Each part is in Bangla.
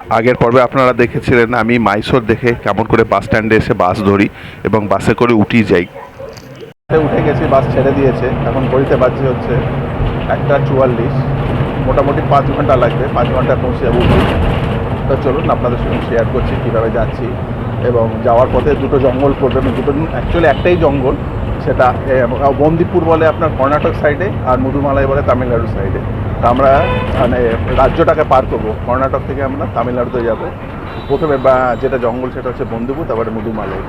আগের পর্বে আপনারা দেখেছিলেন, আমি মাইসোর দেখে কেমন করে বাস স্ট্যান্ডে এসে বাস ধরি এবং বাসে করে উঠি যাই। উঠে গেছি, বাস ছেড়ে দিয়েছে। এখন ঘড়িতে বাজছে হচ্ছে একটা চুয়াল্লিশ। মোটামুটি পাঁচ ঘণ্টা লাগবে, পাঁচ ঘণ্টা পৌঁছে যাব। তো চলুন আপনাদের সঙ্গে শেয়ার করছি, কীভাবে যাচ্ছি এবং যাওয়ার পথে দুটো জঙ্গল পড়বে। মানে দুটো অ্যাকচুয়ালি একটাই জঙ্গল, সেটা বন্দিপুর বলে আপনার কর্ণাটক সাইডে আর মধুমালাই বলে তামিলনাড়ু সাইডে আমরা মানে রাজ্যটাকে পার করব। কর্ণাটক থেকে আমরা তামিলনাড়ুতে যাব। প্রথমে বা, যেটা জঙ্গল, সেটা হচ্ছে বন্দিপুর তারপরে মধুমালাই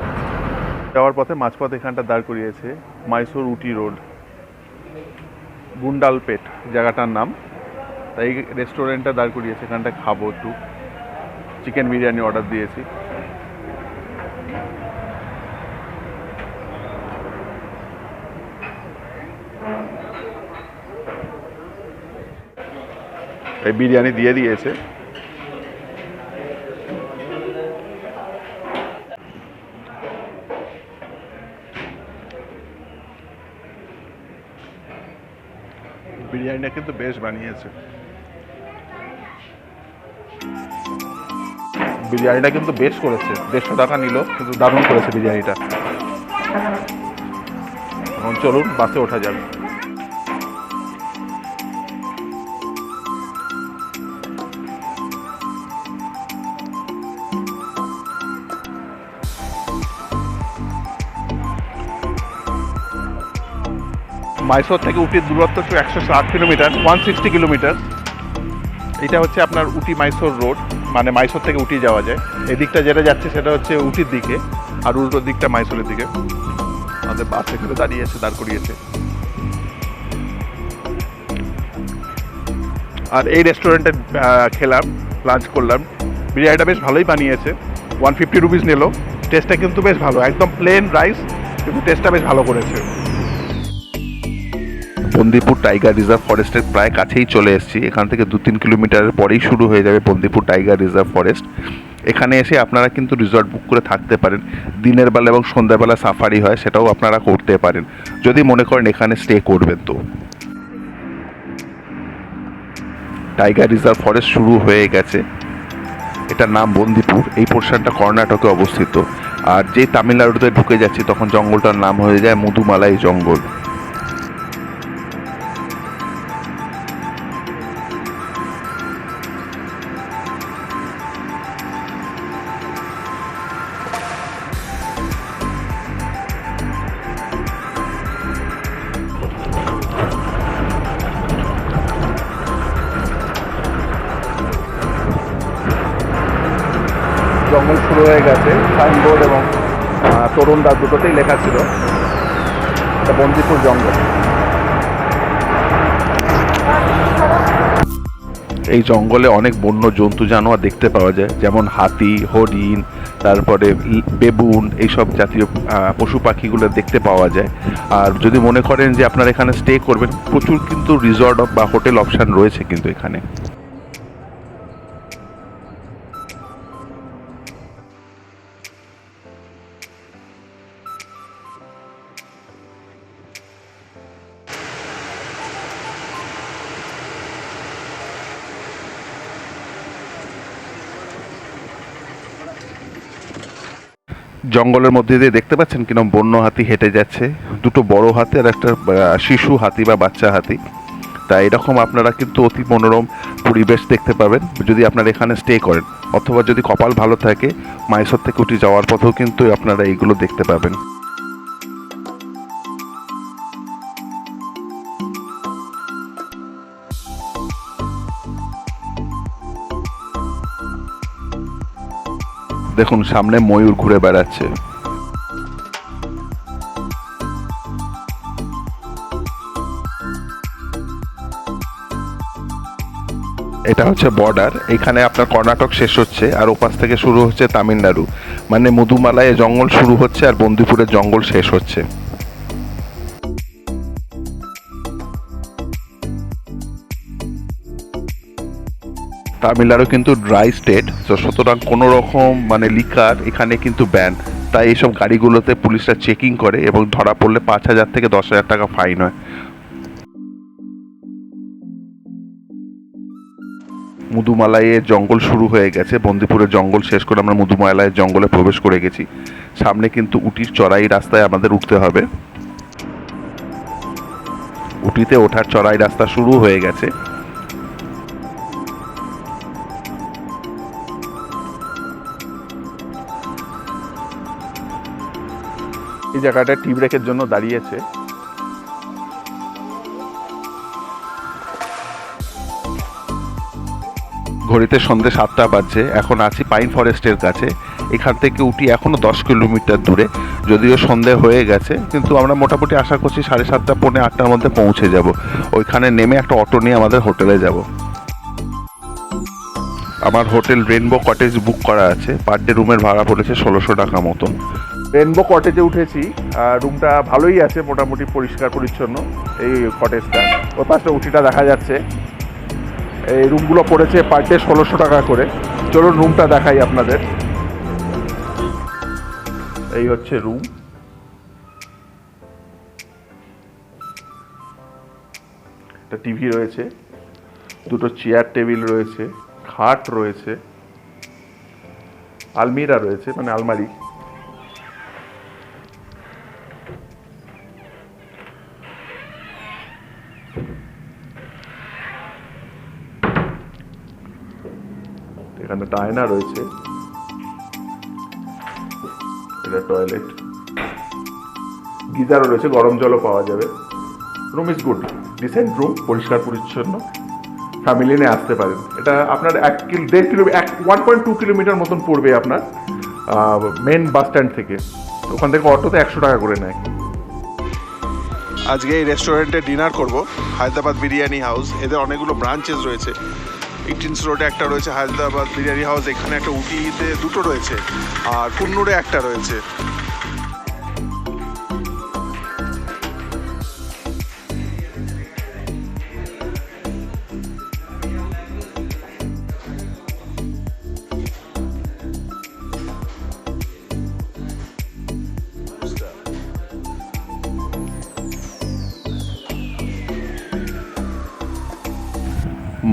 যাওয়ার পথে মাঝপথ এখানটা দাঁড় করিয়েছে মাইসোর উটি রোড। গুন্ডালপেট জায়গাটার নাম। তাই রেস্টুরেন্টটা দাঁড় করিয়েছে। এখানটা খাব একটু। চিকেন বিরিয়ানি অর্ডার দিয়েছি। এই বিরিয়ানি দিয়ে দিয়েছে। বিরিয়ানিটা কিন্তু বেশ বানিয়েছে। বিরিয়ানিটা কিন্তু বেশ করেছে, দেড়শো টাকা নিল, কিন্তু দারুণ করেছে বিরিয়ানিটা। এখন চলুন, বাসে ওঠা যাবে মাইসোর থেকে উটির দূরত্ব হচ্ছে একশো ষাট কিলোমিটার ওয়ান সিক্সটি কিলোমিটার এটা হচ্ছে আপনার উটি মাইসোর রোড মানে মাইসোর থেকে উটি যাওয়া যায়। এদিকটা যেটা যাচ্ছে সেটা হচ্ছে উটির দিকে, আর উল্টো দিকটা মাইসোরের দিকে। আমাদের বাস এখানে দাঁড়িয়েছে দাঁড় করিয়েছে। আর এই রেস্টুরেন্টে খেলাম লাঞ্চ করলাম। বিরিয়ানিটা বেশ ভালোই বানিয়েছে। ওয়ান ফিফটি রুপিস নিল। টেস্টটা কিন্তু বেশ ভালো, একদম প্লেন রাইস কিন্তু টেস্টটা বেশ ভালো করেছে। বন্দিপুর টাইগার রিজার্ভ ফরেস্টের প্রায় কাছেই চলে এসেছি। এখান থেকে দু তিন কিলোমিটারের পরেই শুরু হয়ে যাবে বন্দিপুর টাইগার রিজার্ভ ফরেস্ট। এখানে এসে আপনারা কিন্তু রিসর্ট বুক করে থাকতে পারেন। দিনের বেলা এবং সন্ধ্যাবেলা সাফারি হয়, সেটাও আপনারা করতে পারেন। যদি মনে করেন এখানে স্টে করবেন তো। টাইগার রিজার্ভ ফরেস্ট শুরু হয়ে গেছে। এটার নাম বন্দিপুর, এই পোর্শনটা কর্ণাটকে অবস্থিত। আর যেই তামিলনাড়ুতে ঢুকে যাচ্ছি, তখন জঙ্গলটার নাম হয়ে যায় মধুমালাই জঙ্গল। হয়ে গেছে সাইনবোর্ড এবং আহ, তরুণদা দুটোতেই লেখা ছিল। বন্দিপুর জঙ্গল। এই জঙ্গলে অনেক বন্য জন্তু জানোয়ার দেখতে পাওয়া যায় যেমন হাতি হরিণ তারপরে বেবুন এইসব জাতীয় পশু পাখিগুলো দেখতে পাওয়া যায়। আর যদি মনে করেন যে আপনারা এখানে স্টে করবেন প্রচুর কিন্তু রিসর্ট বা হোটেল অপশান রয়েছে কিন্তু এখানে। জঙ্গলের মধ্যে দিয়ে দেখতে পাচ্ছেন কিরম বন্য হাতি হেঁটে যাচ্ছে। দুটো বড় হাতি আর একটা শিশু হাতি বা বাচ্চা হাতি। তা এরকম আপনারা কিন্তু অতি মনোরম পরিবেশ দেখতে পাবেন যদি আপনারা এখানে স্টে করেন। অথবা যদি কপাল ভালো থাকে মাইসর থেকে উঠে যাওয়ার পথেও কিন্তু আপনারা এইগুলো দেখতে পাবেন। দেখুন, সামনে ময়ূর ঘুরে বেড়াচ্ছে। এটা হচ্ছে বর্ডার এখানে আপনার কর্ণাটক শেষ হচ্ছে, আর ওপাশ থেকে শুরু হচ্ছে তামিলনাড়ু। মানে মধুমালায় জঙ্গল শুরু হচ্ছে আর বন্দিপুরের জঙ্গল শেষ হচ্ছে। তামিলনাড়ু কিন্তু ড্রাই স্টেট তো সুতরাং কোনো রকম মানে লিকার এখানে কিন্তু ব্যান তাই এইসব গাড়িগুলোতে পুলিশরা চেকিং করে এবং ধরা পড়লে পাঁচ হাজার থেকে দশ হাজার টাকা ফাইন হয়। মুদুমালাইয়ের জঙ্গল শুরু হয়ে গেছে। বন্দিপুরের জঙ্গল শেষ করে আমরা মুদুমালাইয়ের জঙ্গলে প্রবেশ করে গেছি। সামনে কিন্তু উটির চড়াই রাস্তায় আমাদের উঠতে হবে। উটিতে ওঠার চড়াই রাস্তা শুরু হয়ে গেছে। এই জায়গাটা টি ব্রেকের জন্য দাঁড়িয়েছে। ঘড়িতে সন্ধে সাতটা বাজছে, এখন আছি পাইন ফরেস্টের কাছে। এখান থেকে উঠি এখনও দশ কিলোমিটার দূরে, যদিও সন্ধে হয়ে গেছে, কিন্তু আমরা মোটামুটি আশা করছি সাড়ে সাতটা, পৌনে আটটার মধ্যে পৌঁছে যাব। ওইখানে নেমে একটা অটো নিয়ে আমাদের হোটেলে যাব। আমার হোটেল রেনবো কটেজ বুক করা আছে, পার ডে রুমের ভাড়া পড়েছে ষোলোশো টাকা মতন। রেনবো কটেজে উঠেছি। রুমটা ভালোই আছে, মোটামুটি পরিষ্কার পরিচ্ছন্ন, এই কটেজটা ওই পাশটা উঠিটা দেখা যাচ্ছে। এই রুমগুলো পড়েছে পার ডে ষোলোশো টাকা করে। চলুন রুমটা দেখাই আপনাদের। এই হচ্ছে রুম একটা টিভি রয়েছে, দুটো চেয়ার টেবিল রয়েছে, খাট রয়েছে, আলমিরা রয়েছে মানে আলমারি। এখানে আয়না রয়েছে। এটা টয়লেট গিজারও রয়েছে, গরম জলও পাওয়া যাবে। Room is good decent room পরিষ্কার, পরিচ্ছন্ন। ফ্যামিলি নিয়ে আসতে পারেন। এটা আপনার এক কিলো, দেড় কিলো, এক ওয়ান পয়েন্ট টু কিলোমিটার মতন পড়বে আপনার মেন বাস স্ট্যান্ড থেকে। ওখান থেকে অটোতে একশো টাকা করে নেয়। আজকে এই রেস্টুরেন্টে ডিনার করব। হায়দ্রাবাদ বিরিয়ানি হাউস এদের অনেকগুলো ব্রাঞ্চেস রয়েছে। এইটিনস রোডে একটা রয়েছে, হায়দ্রাবাদ বিরিয়ানি হাউস, এখানে একটা উটিতে দুটো রয়েছে, আর কুন্নুরে একটা রয়েছে।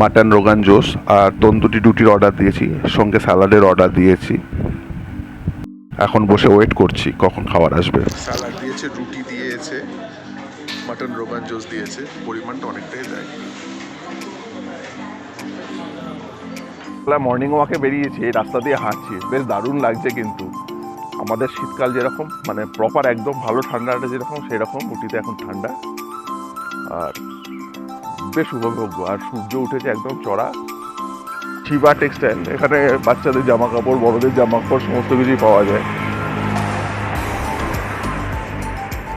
মাটন রোগান জোস আর তন্দুরি রুটির অর্ডার দিয়েছি সঙ্গে স্যালাডের অর্ডার দিয়েছি। এখন বসে ওয়েট করছি কখন খাবার আসবে। স্যালাড দিয়েছে রুটি দিয়েছে মাটন রোগান জোস দিয়েছে পরিমাণটা অনেকটাই দেয়। মর্নিং ওয়াকে বেরিয়েছি এই রাস্তা দিয়ে হাঁটছি বেশ দারুণ লাগছে কিন্তু। আমাদের শীতকাল যেরকম মানে প্রপার একদম ভালো ঠান্ডাটা যেরকম সেরকম উটিতে এখন ঠান্ডা। আর বেশ উপভোগ্য আর সূর্য উঠেছে একদম চড়া। শিবা টেক্সটাইল এখানে বাচ্চাদের জামা কাপড় বড়দের জামা কাপড় সমস্ত কিছুই পাওয়া যায়।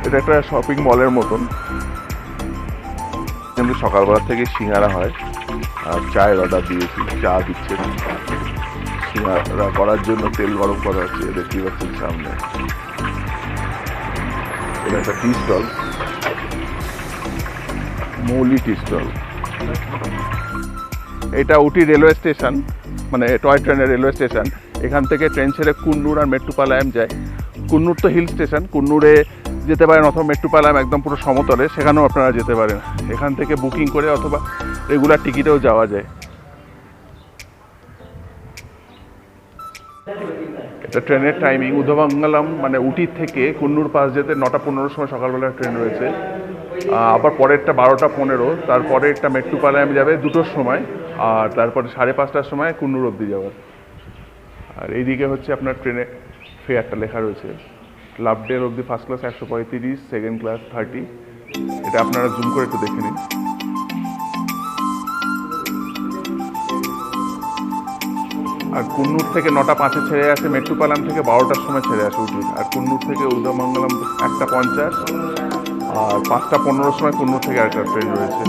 এটা একটা শপিং মলের মতন। কিন্তু সকালবেলা থেকে সিঙ্গারা হয়, আর চায়ের অর্ডার দিয়েছি, চা দিচ্ছে। সিঙ্গারা করার জন্য তেল গরম করা হচ্ছে, দেখতেই পাচ্ছেন সামনে। এটা একটা tea stall Mouli tea stall এটা উটি রেলওয়ে স্টেশন মানে টয় ট্রেনের রেলওয়ে স্টেশন। এখান থেকে ট্রেন ছেড়ে কুন্নুর আর মেট্টুপালায়াম যায়। কুন্নুর তো হিল স্টেশন, কুন্নুরে যেতে পারেন অথবা মেট্টুপালায়াম একদম পুরো সমতলে, সেখানেও আপনারা যেতে পারেন। এখান থেকে বুকিং করে অথবা রেগুলার টিকিটেও যাওয়া যায়। এটা ট্রেনের টাইমিং উধবাঙ্গালাম মানে উটির থেকে কুন্নুর পাস যেতে নটা পনেরোর সময় সকালবেলা ট্রেন রয়েছে। আবার পরেরটা বারোটা পনেরো তারপরে একটা মেট্টুপালায়াম যাবে দুটোর সময়, আর তারপরে সাড়ে পাঁচটার সময় কুন্নুর অব্দি যাওয়ার আর এইদিকে হচ্ছে আপনার ট্রেনে ফেয়ারটা লেখা রয়েছে। লাভ ডের অবধি ফার্স্ট ক্লাস একশো পঁয়ত্রিশ সেকেন্ড ক্লাস থার্টি এটা আপনারা জুম করে একটু দেখে নিন। আর কুন্নুর থেকে নটা পাঁচে ছেড়ে আসে মেট্টুপালাম থেকে বারোটার সময় ছেড়ে আসে উঠি। আর কুন্নুর থেকে উদয়মঙ্গলম একটা পঞ্চাশ আর পাঁচটা পনেরোর সময় কুন্নুর থেকে আরেকটা ট্রেন রয়েছে।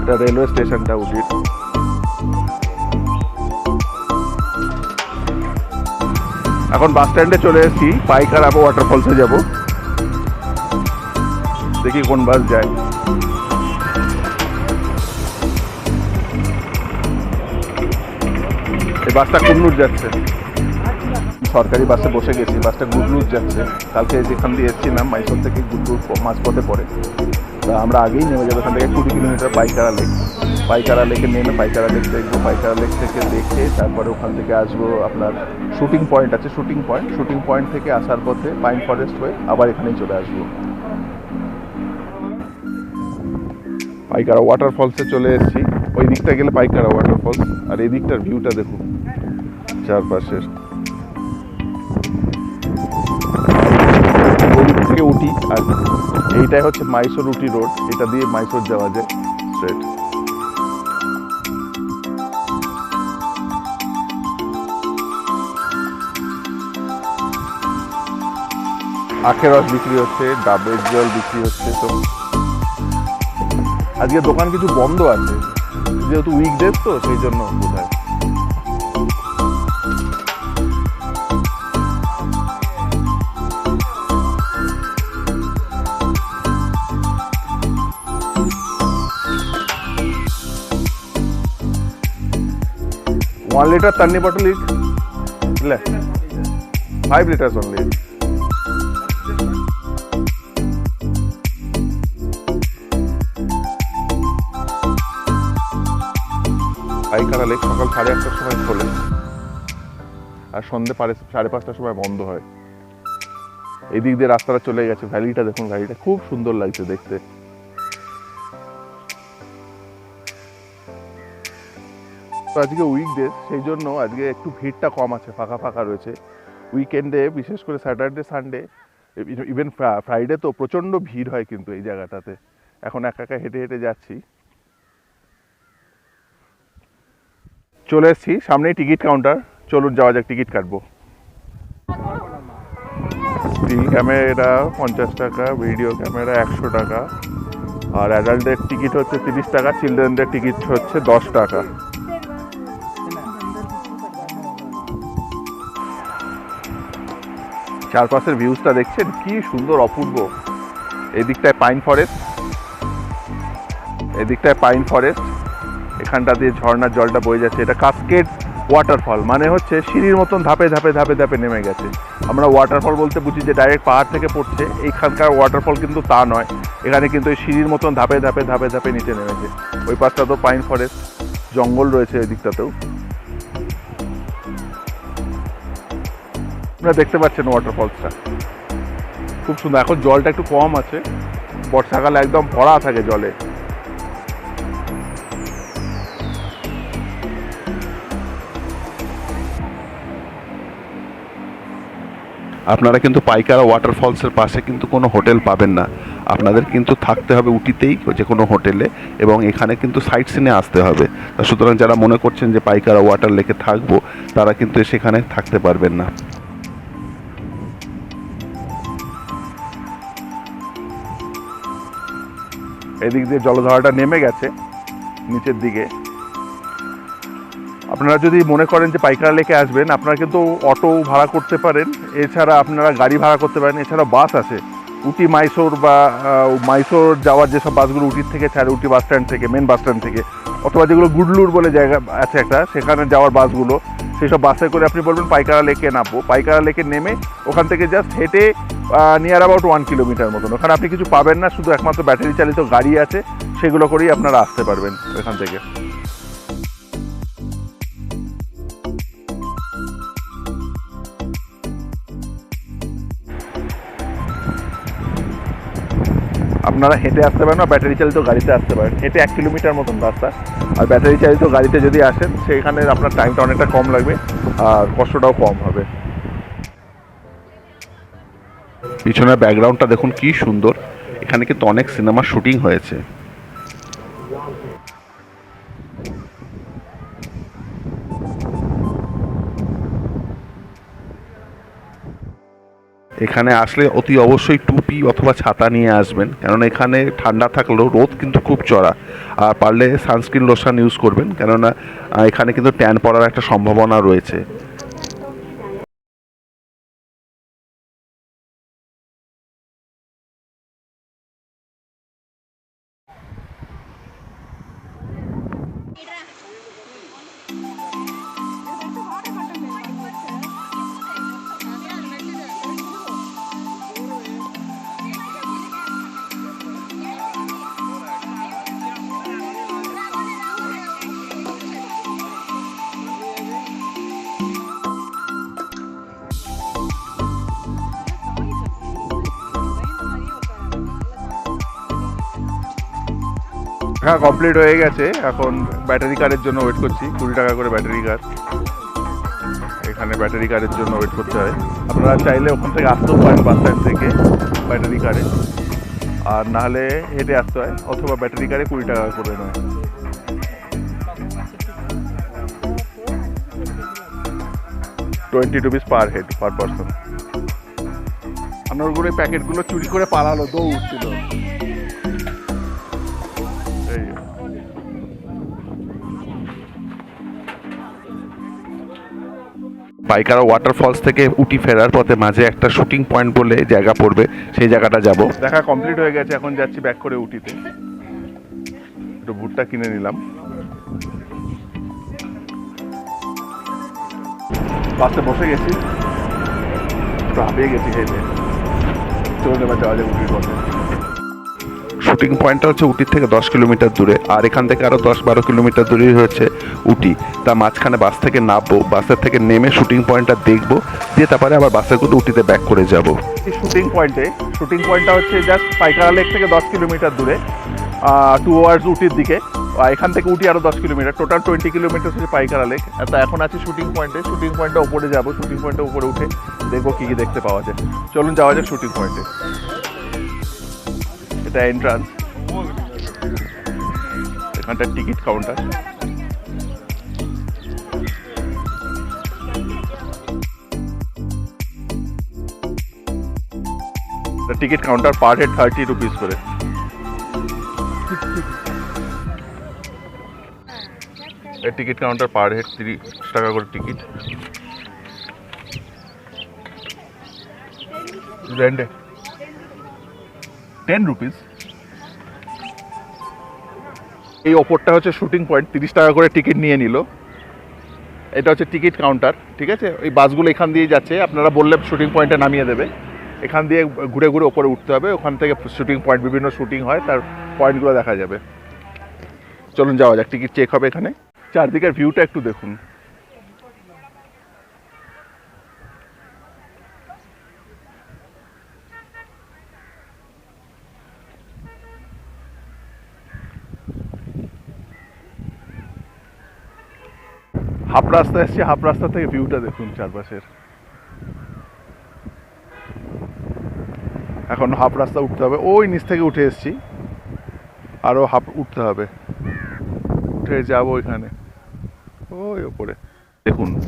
এটা রেলওয়ে স্টেশনটা উঠির এখন বাস স্ট্যান্ডে চলে এসেছি, পাইকার আবো ওয়াটারফলসে যাব। দেখি কোন বাস যায়। এই বাসটা কুন্নুর যাচ্ছে। সরকারি বাসে বসে গেছি, বাসটা গুডলুর যাচ্ছে। কালকে যেখান দিয়ে এসেছিলাম মাইসোর থেকে গুডলুর মাঝপথে পড়ে। তা আমরা আগেই নেমে যাব, এখান থেকে কুড়ি কিলোমিটার পাইকারা লেক পাইকারা লেকে নেমে পাইকারা লেক দেখব। পাইকারা লেক থেকে দেখে তারপরে ওখান থেকে আসব আপনার শুটিং পয়েন্ট আছে শুটিং পয়েন্ট শুটিং পয়েন্ট থেকে আসার পথে পাইন ফরেস্ট হয়ে আবার এখানেই চলে আসব। পাইকারা ওয়াটারফলসে চলে এসেছি। ওই দিকটা গেলে পাইকারা ওয়াটারফলস আর এই দিকটার ভিউটা দেখুন, চারপাশের। থেকে উঠি আর এইটাই হচ্ছে মাইসোর উটি রোড এটা দিয়ে মাইসোর যাওয়া যায় স্ট্রেট আখের রস বিক্রি হচ্ছে, ডাবের জল বিক্রি হচ্ছে তো। আজকে দোকান কিছু বন্ধ আছে, যেহেতু উইকডেজ তো, সেই জন্য বোধ হয় one liter tanni bottle is ಇಲ್ಲ five liters only Pykara lake সকাল সাড়ে আটটার সময় খোলে আর সন্ধে পারে সাড়ে পাঁচটার সময় বন্ধ হয় এই দিক দিয়ে রাস্তাটা চলে গেছে ভ্যালিটা দেখুন ভ্যালিটা খুব সুন্দর লাগছে দেখতে তো আজকে উইকডে সেই জন্য আজকে একটু ভিড়টা কম আছে, ফাঁকা ফাঁকা রয়েছে। উইকেন্ডে বিশেষ করে স্যাটারডে সানডে ইভেন ফ্রাইডে তো প্রচণ্ড ভিড় হয় কিন্তু এই জায়গাটাতে। এখন একা একা হেঁটে হেঁটে যাচ্ছি। চলে এসেছি, সামনেই টিকিট কাউন্টার চলুন, যাওয়া যাক, টিকিট কাটবো। ক্যামেরা পঞ্চাশ টাকা ভিডিও ক্যামেরা একশো টাকা। আর অ্যাডাল্টদের টিকিট হচ্ছে তিরিশ টাকা চিলড্রেনদের টিকিট হচ্ছে দশ টাকা। চারপাশের ভিউজটা দেখছেন, কি সুন্দর অপূর্ব। এই দিকটায় পাইন ফরেস্ট এই দিকটায় পাইন ফরেস্ট এখানটা দিয়ে ঝর্নার জলটা বয়ে যাচ্ছে। এটা কাসকেড ওয়াটারফল মানে হচ্ছে সিঁড়ির মতন ধাপে ধাপে ধাপে ধাপে নেমে গেছে। আমরা ওয়াটারফল বলতে বুঝি যে ডাইরেক্ট পাহাড় থেকে পড়ছে। এইখানকার ওয়াটারফল কিন্তু তা নয়। এখানে কিন্তু ওই সিঁড়ির মতন ধাপে ধাপে ধাপে ধাপে নিচে নেমেছে। ওই পাশটা তো পাইন ফরেস্ট জঙ্গল রয়েছে ওই দিকটাতেও। আপনারা দেখতে পাচ্ছেন ওয়াটারফলসটা খুব সুন্দর, এখন জলটা একটু কম আছে। বর্ষাকালে একদম ভরা থাকে জলে। আপনারা কিন্তু পাইকারা ওয়াটারফলসের পাশে কিন্তু কোনো হোটেল পাবেন না। আপনাদের কিন্তু থাকতে হবে উটিতেই যে কোনো হোটেলে, এবং এখানে কিন্তু সাইট সিনে আসতে হবে। সুতরাং যারা মনে করছেন যে পাইকারা ওয়াটার লেকে থাকব, তারা কিন্তু সেখানে থাকতে পারবেন না। এদিক দিয়ে জলধারাটা নেমে গেছে, নিচের দিকে। আপনারা যদি মনে করেন যে পাইকারা লেকে আসবেন, আপনারা কিন্তু অটো ভাড়া করতে পারেন। এছাড়া আপনারা গাড়ি ভাড়া করতে পারেন। এছাড়া বাস আছে। উটি মাইসোর বা মাইসোর যাওয়ার যেসব বাসগুলো উটির থেকে ছাড়ে উটি বাস স্ট্যান্ড থেকে মেন বাস স্ট্যান্ড থেকে অথবা যেগুলো গুডলুর বলে জায়গা আছে একটা, সেখানে যাওয়ার বাসগুলো, সেসব বাসে করে আপনি বলবেন পাইকারা লেকে নামবো। পাইকারা লেকে নেমে ওখান থেকে জাস্ট হেঁটে নিয়ার অ্যাবাউট ওয়ান কিলোমিটার মতন। ওখানে আপনি কিছু পাবেন না, শুধু একমাত্র ব্যাটারি চালিত গাড়ি আছে, সেগুলো করেই আপনারা আসতে পারবেন ওখান থেকে। আপনারা হেঁটে আসতে পারেন না ব্যাটারি চালিত গাড়িতে আসতে পারেন। হেঁটে এক কিলোমিটার মতন রাস্তা। আর ব্যাটারি চালিত গাড়িতে যদি আসেন সেইখানে আপনার টাইমটা অনেকটা কম লাগবে, আর কষ্টটাও কম হবে। পিছনের ব্যাকগ্রাউন্ডটা দেখুন, কি সুন্দর। এখানে কিন্তু অনেক সিনেমা শুটিং হয়েছে। এখানে আসলে অতি অবশ্যই টুপি অথবা ছাতা নিয়ে আসবেন। কেননা এখানে ঠান্ডা থাকলেও রোদ কিন্তু খুব চড়া। আর পারলে সানস্ক্রিন লোশন ইউজ করবেন। কেননা এখানে কিন্তু ট্যান পড়ার একটা সম্ভাবনা রয়েছে। হ্যাঁ কমপ্লিট হয়ে গেছে। এখন ব্যাটারি কারের জন্য ওয়েট করছি। কুড়ি টাকা করে ব্যাটারি কার এখানে ব্যাটারি কারের জন্য ওয়েট করতে হয়। আপনারা চাইলে ওখান থেকে আসতেও পারেন বাস স্ট্যান্ড থেকে ব্যাটারি কারে আর নাহলে হেঁটে আসতে হয়, অথবা ব্যাটারি কারে কুড়ি টাকা করে নেয়। Twenty rupees per head per person আনোরগুলো এই প্যাকেটগুলো চুরি করে পালালো, দৌড় ছিল। পাইকারা ওয়াটারফলস থেকে উটি ফেরার পথে মাঝে একটা শুটিং পয়েন্ট বলে জায়গা পড়বে, সেই জায়গাটা যাব। দেখা কমপ্লিট হয়ে গেছে, এখন যাচ্ছি ব্যাক করে উটিতে। একটু ভুট্টা কিনে নিলাম। বাসে বসে গেছি। একটু হাঁপিয়ে গেছি, হেঁটে। চলুন এবার যাওয়া যায় উঠির পথে। শুটিং পয়েন্টটা হচ্ছে উটির থেকে দশ কিলোমিটার দূরে, আর এখান থেকে আরও দশ বারো কিলোমিটার দূরেই হচ্ছে উটি। তা মাঝখানে বাস থেকে নামবো, বাসের থেকে নেমে শুটিং পয়েন্টটা দেখব, দিয়ে তারপরে আবার বাসে করে উটিতে ব্যাক করে যাব। শুটিং পয়েন্টে শুটিং পয়েন্টটা হচ্ছে জাস্ট পাইকারা লেক থেকে দশ কিলোমিটার দূরে টু আওয়ার্স উটির দিকে। এখান থেকে উটি আরও দশ কিলোমিটার টোটাল টোয়েন্টি কিলোমিটার হচ্ছে পাইকারা লেক তা এখন আছে শুটিং পয়েন্টে শুটিং পয়েন্টে উপরে যাব শুটিং পয়েন্টে উপরে উঠে দেখব কী কী দেখতে পাওয়া যায়। চলুন যাওয়া যাক শুটিং পয়েন্টে এটা এন্ট্রান্স এখানটা ticket counter ticket counter per head thirty rupees করে টিকিট কাউন্টার পার হেড তিরিশ টাকা করে টিকিট টেন রুপিস এই ওপরটা হচ্ছে শুটিং পয়েন্ট, তিরিশ টাকা করে টিকিট নিয়ে নিল। এটা হচ্ছে টিকিট কাউন্টার, ঠিক আছে? ওই বাসগুলো এখান দিয়ে যাচ্ছে, আপনারা বললে শুটিং পয়েন্টে নামিয়ে দেবে। এখান দিয়ে ঘুরে ঘুরে ওপরে উঠতে হবে, ওখান থেকে শুটিং পয়েন্ট, বিভিন্ন শুটিং হয়, তার পয়েন্টগুলো দেখা যাবে। চলুন যাওয়া যাক, টিকিট চেক হবে এখানে। চারদিকের ভিউটা একটু দেখুন। হাফ রাস্তা এসছি, হাফ রাস্তা থেকে ভিউটা দেখুন চারপাশের। এখন হাফ রাস্তা উঠতে হবে। ওই নিচ থেকে উঠে এসছি। আরও হাফ উঠতে হবে। উঠে যাব ওইখানে। ওই ওপরে। দেখুন।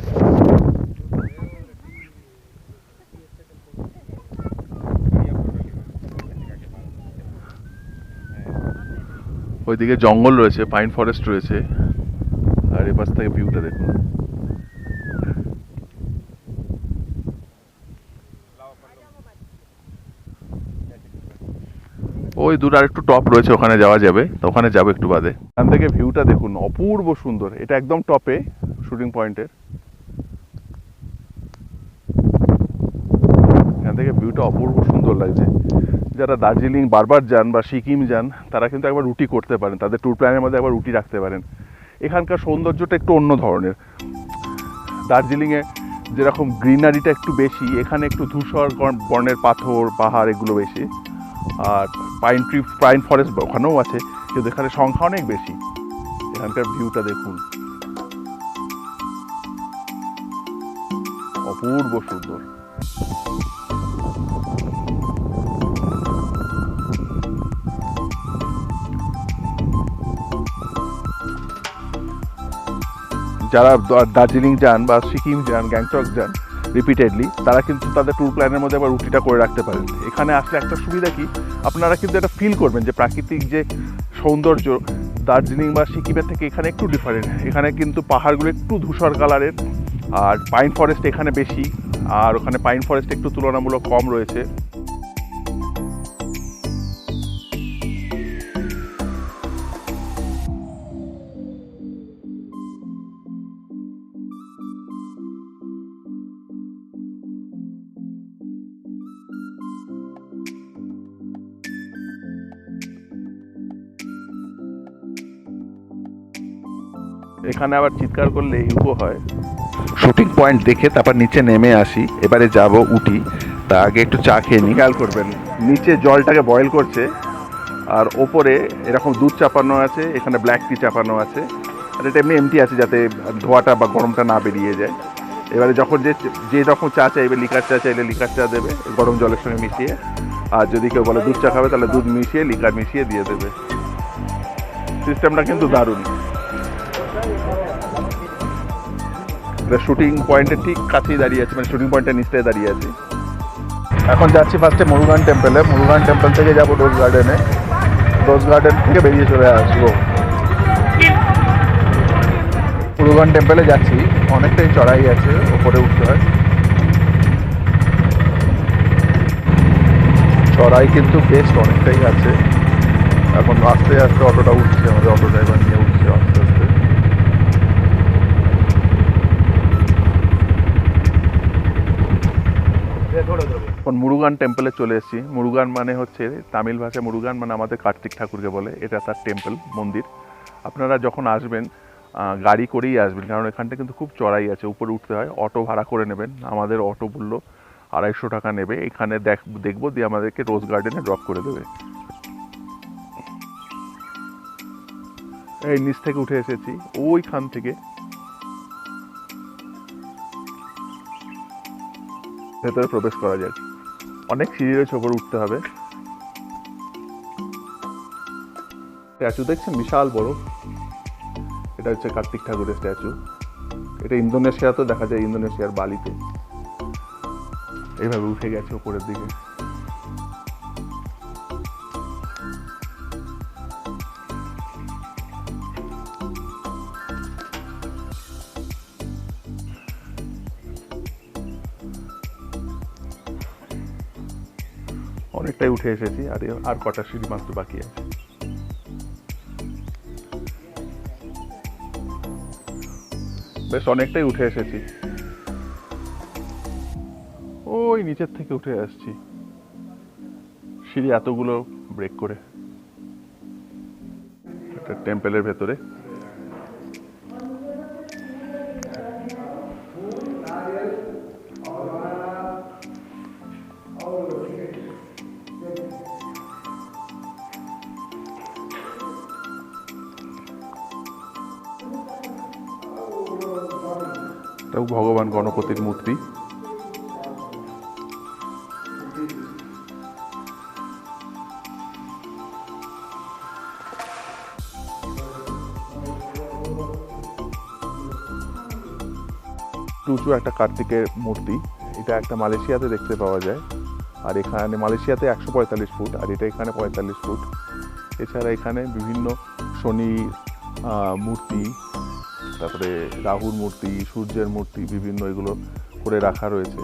ওইদিকে জঙ্গল রয়েছে, পাইন ফরেস্ট রয়েছে। এপাশ থেকে ভিউটা দেখুন। ওই দূরে আর একটু টপ রয়েছে, ওখানে যাওয়া যাবে ওখানে যাব একটু বাদে। এখান থেকে ভিউটা দেখুন, অপূর্ব সুন্দর। এটা একদম টপে শুটিং পয়েন্টের এখান থেকে ভিউটা অপূর্ব সুন্দর লাগছে। যারা দার্জিলিং বারবার যান বা সিকিম যান, তারা কিন্তু একবার রুটি করতে পারেন। তাদের ট্যুর প্ল্যানের মধ্যে একবার রুটি রাখতে পারেন। এখানকার সৌন্দর্যটা একটু অন্য ধরনের। দার্জিলিংয়ে যেরকম গ্রিনারিটা একটু বেশি, এখানে একটু ধূসর বর্ণের পাথর, পাহাড় এগুলো বেশি। আর পাইন ট্রি পাইন ফরেস্ট ওখানেও আছে, কিন্তু এখানে সংখ্যা অনেক বেশি। এখানকার ভিউটা দেখুন। অপূর্ব সুন্দর। যারা দার্জিলিং যান বা সিকিম যান, গ্যাংটক যান রিপিটেডলি তারা কিন্তু তাদের ট্যুর প্ল্যানের মধ্যে আবার রুটিটা করে রাখতে পারেন। এখানে আসলে একটা সুবিধা কি? আপনারা কিন্তু এটা ফিল করবেন যে প্রাকৃতিক যে সৌন্দর্য, দার্জিলিং বা সিকিমের থেকে এখানে একটু ডিফারেন্ট এখানে কিন্তু পাহাড়গুলো একটু ধূসর কালারের, আর পাইন ফরেস্ট এখানে বেশি, আর ওখানে পাইন ফরেস্ট একটু তুলনামূলক কম রয়েছে। এখানে আবার চিৎকার করলে ইউকো হয় শুটিং পয়েন্ট দেখে তারপর নিচে নেমে আসি এবারে যাব উঠি তা আগে একটু চা খেয়ে নিই। খেয়াল করবেন নিচে জলটাকে বয়েল করছে আর ওপরে এরকম দুধ চাপানো আছে এখানে ব্ল্যাক টি চাপানো আছে আর এটা এমনি এমটি আছে যাতে ধোয়াটা বা গরমটা না বেরিয়ে যায়। এবারে যখন যে যে রকম চা চাইবে লিকার চা চাইলে লিকার চা দেবে গরম জলের সঙ্গে মিশিয়ে আর যদি কেউ বলে দুধ চা খাবে তাহলে দুধ মিশিয়ে লিকার মিশিয়ে দিয়ে দেবে। সিস্টেমটা কিন্তু দারুণ। শুটিং পয়েন্টের ঠিক কাছেই দাঁড়িয়ে আছে মানে শুটিং পয়েন্টের নিচটায় দাঁড়িয়ে আছি। এখন যাচ্ছি ফার্স্টে মুরুগান টেম্পলে মুরুগান টেম্পল থেকে যাব রোজ গার্ডেনে রোজ গার্ডেন থেকে বেরিয়ে চলে আসব। মুরুগান টেম্পলে যাচ্ছি। অনেকটাই চড়াই আছে, ওপরে উঠতে হয়। চড়াই কিন্তু বেশ অনেকটাই আছে। এখন আস্তে আস্তে অটোটা উঠছে আমাদের অটো ড্রাইভার নিয়ে উঠছে আস্তে আস্তে এখন মুরুগান টেম্পলে চলে এসেছি। মুরুগান মানে হচ্ছে তামিল ভাষায় মুরুগান মানে আমাদের কার্তিক ঠাকুরকে বলে। এটা তার টেম্পল মন্দির। আপনারা যখন আসবেন গাড়ি করেই আসবেন, কারণ এখানটা কিন্তু খুব চড়াই আছে, উপরে উঠতে হয়। অটো ভাড়া করে নেবেন। আমাদের অটো বলল আড়াইশো টাকা নেবে। এখানে দেখ, দেখব, দিয়ে আমাদেরকে রোজ গার্ডেনে ড্রপ করে দেবে। এই নিচ থেকে উঠে এসেছি। ওইখান থেকে ভেতরে প্রবেশ করা যায়। অনেক সিঁড়ি রয়েছে ওপরে উঠতে হবে। স্ট্যাচু দেখছেন? বিশাল বড়। এটা হচ্ছে কার্তিক ঠাকুরের স্ট্যাচু। এটা ইন্দোনেশিয়াতেও দেখা যায়, ইন্দোনেশিয়ার বালিতে। এইভাবে উঠে গেছে ওপরের দিকে। অনেকটাই উঠে এসেছি, আর আর কটা সিঁড়ি মাত্র বাকি আছে। বেশ, অনেকটাই উঠে এসেছি। ওই নিচের থেকে উঠে আসছি। সিঁড়ি এতগুলো ব্রেক করে। একটা টেম্পেলের ভেতরে। ভগবান গণপতির মূর্তি। উঁচু একটা কার্তিকের মূর্তি। এটা একটা মালয়েশিয়াতে দেখতে পাওয়া যায়। আর এখানে মালয়েশিয়াতে একশো পঁয়তাল্লিশ ফুট, আর এটা এখানে পঁয়তাল্লিশ ফুট। এছাড়া এখানে বিভিন্ন শনি মূর্তি তারপরে রাহুর মূর্তি, সূর্যের মূর্তি বিভিন্ন এগুলো করে রাখা রয়েছে।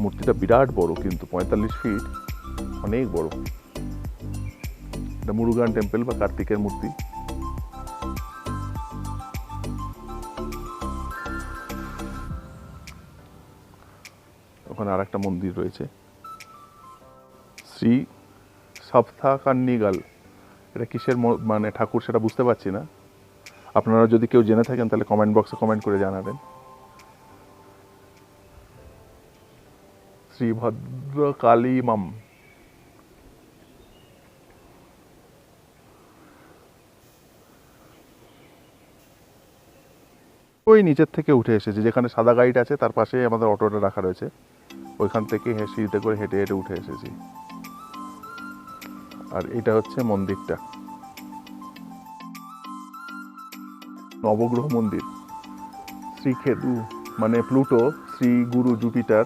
মূর্তিটা বিরাট বড় কিন্তু, পঁয়তাল্লিশ ফিট, অনেক বড়। এটা মুরুগান টেম্পল বা কার্তিকের মূর্তি। ওখানে আর একটা মন্দির রয়েছে। শ্রী সপ্তা কান্নিগাল এটা কিসের মানে ঠাকুর সেটা বুঝতে পারছি না। আপনারা যদি কেউ জেনে থাকেন, তাহলে কমেন্ট বক্সে কমেন্ট করে জানাবেন। শ্রী ভদ্র কালী মাম ওই নিচের থেকে উঠে এসেছি, যেখানে সাদা গাড়িটা আছে, তার পাশেই আমাদের অটোটা রাখা রয়েছে। ওইখান থেকে হে- সিঁড়িতে করে হেঁটে হেঁটে উঠে এসেছি। আর এটা হচ্ছে মন্দিরটা। নবগ্রহ মন্দির। শ্রী খেদু মানে Pluto, Shri Guru Jupiter,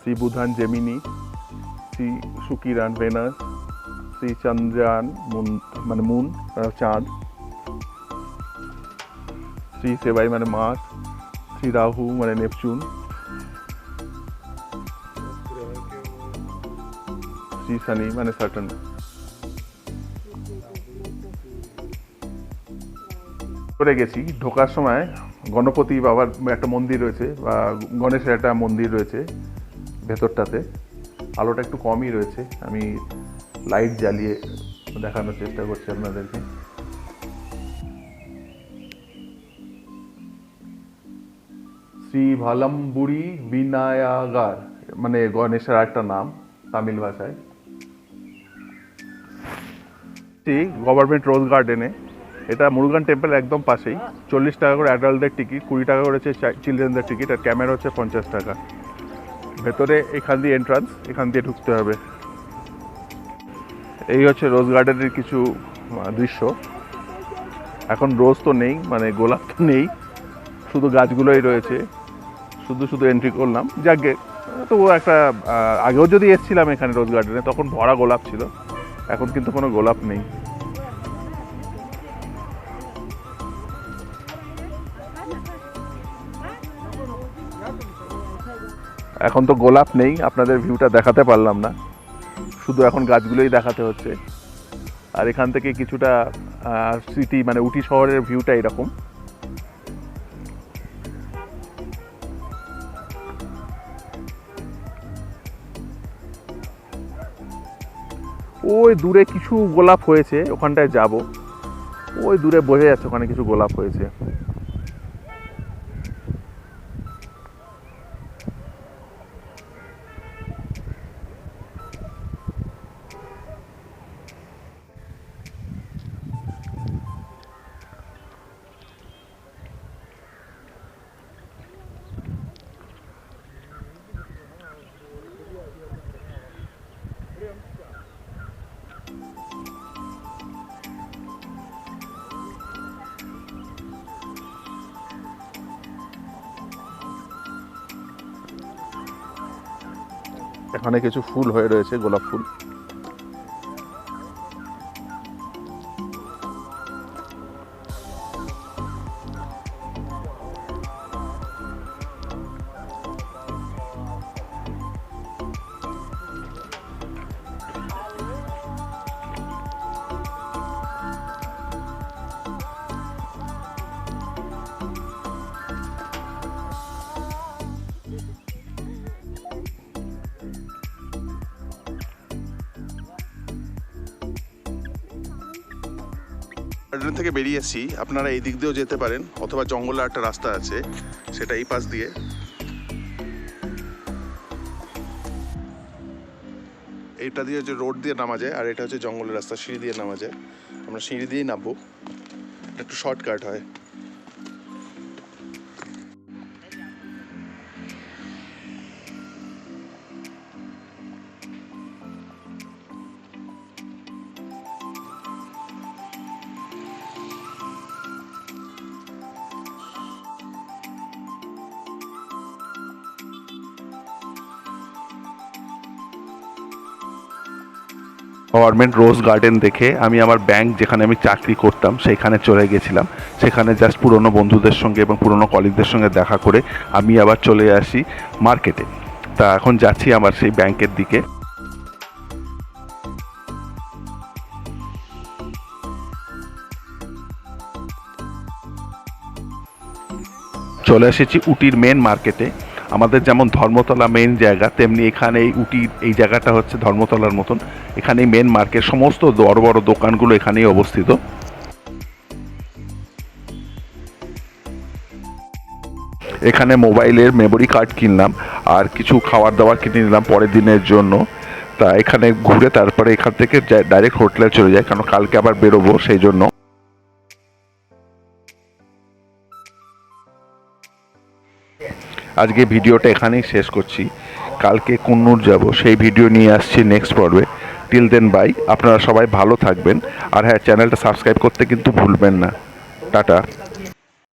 Shri Budhan Gemini, Shri Shukiran Venus Shri Chandran moon মানে মুন চাঁদ, শ্রী সেবাই মানে মাস শ্রী রাহু মানে নেপচুন শ্রী শনি মানে সাটন করে গেছি। ঢোকার সময় গণপতি বাবার একটা মন্দির রয়েছে, বা গণেশের একটা মন্দির রয়েছে ভেতরটাতে। আলোটা একটু কমই রয়েছে। আমি লাইট জ্বালিয়ে দেখানোর চেষ্টা করছি আপনাদেরকে। শ্রী ভালাম্বুড়ি বিনায়াগার মানে গণেশের একটা নাম, তামিল ভাষায়। গভর্নমেন্ট রোজ গার্ডেনে, এটা মুরুগান টেম্পল একদম পাশেই, চল্লিশ টাকা করে অ্যাডাল্টদের টিকিট কুড়ি টাকা করে হচ্ছে চিলড্রেনদের টিকিট আর ক্যামেরা হচ্ছে পঞ্চাশ টাকা। ভেতরে এখান দিয়ে এন্ট্রান্স এখান দিয়ে ঢুকতে হবে। এই হচ্ছে রোজ গার্ডেনের কিছু দৃশ্য। এখন রোজ তো নেই মানে গোলাপ তো নেই, শুধু গাছগুলোই রয়েছে। শুধু শুধু এন্ট্রি করলাম। যাকে তবুও একটা আগেও যদি এসেছিলাম এখানে রোজ গার্ডেনে তখন ভরা গোলাপ ছিল। এখন কিন্তু কোনো গোলাপ নেই। এখন তো গোলাপ নেই, আপনাদের ভিউটা দেখাতে পারলাম না। শুধু এখন গাছগুলোই দেখাতে হচ্ছে। আর এখান থেকে কিছুটা সিটি মানে উটি শহরের ভিউটা এরকম। দূরে কিছু গোলাপ হয়েছে ওখানটায় যাব। ওই দূরে বোঝা যাচ্ছে ওখানে কিছু গোলাপ হয়েছে। এখানে কিছু ফুল হয়ে রয়েছে গোলাপ ফুল। গার্ডেন থেকে বেরিয়ে এসেছি আপনারা এই দিক দিয়েও যেতে পারেন, অথবা জঙ্গলে একটা রাস্তা আছে, সেটা এই পাশ দিয়ে। এটা দিয়ে হচ্ছে রোড দিয়ে নামা যায়, আর এটা হচ্ছে জঙ্গলের রাস্তা, সিঁড়ি দিয়ে নামা যায়। আমরা সিঁড়ি দিয়েই নামবো। একটু শর্টকাট হয়। গভর্নমেন্ট রোজ গার্ডেন দেখে আমি আমার ব্যাংক যেখানে আমি চাকরি করতাম, সেখানে চলে গেছিলাম। সেখানে জাস্ট পুরনো বন্ধুদের সঙ্গে এবং পুরনো কলিগদের সঙ্গে দেখা করে আমি আবার চলে আসি মার্কেটে তা এখন যাচ্ছি আমার সেই ব্যাংকের দিকে। চলে এসেছি উটির মেন মার্কেটে আমাদের যেমন ধর্মতলা মেন জায়গা, তেমনি এখানে এই উটির এই জায়গাটা হচ্ছে ধর্মতলার মতন। এখানে মেন মার্কেট সমস্ত বড় বড় দোকানগুলো এখানেই অবস্থিত। এখানে মোবাইলের মেমোরি কার্ড কিনলাম, আর কিছু খাবার দাবার কিনে নিলাম পরের দিনের জন্য। তা এখানে ঘুরে তারপরে এখান থেকে ডাইরেক্ট হোটেলে চলে যায় কারণ কালকে আবার বেরোবো সেই জন্য। আজকে ভিডিওটা এখানেই শেষ করছি। কালকে কুন্নুর যাব, সেই ভিডিও নিয়ে আসছি নেক্সট পর্বে। টিল দেন বাই আপনারা সবাই ভালো থাকবেন। আর হ্যাঁ চ্যানেলটা সাবস্ক্রাইব করতে কিন্তু ভুলবেন না। টাটা।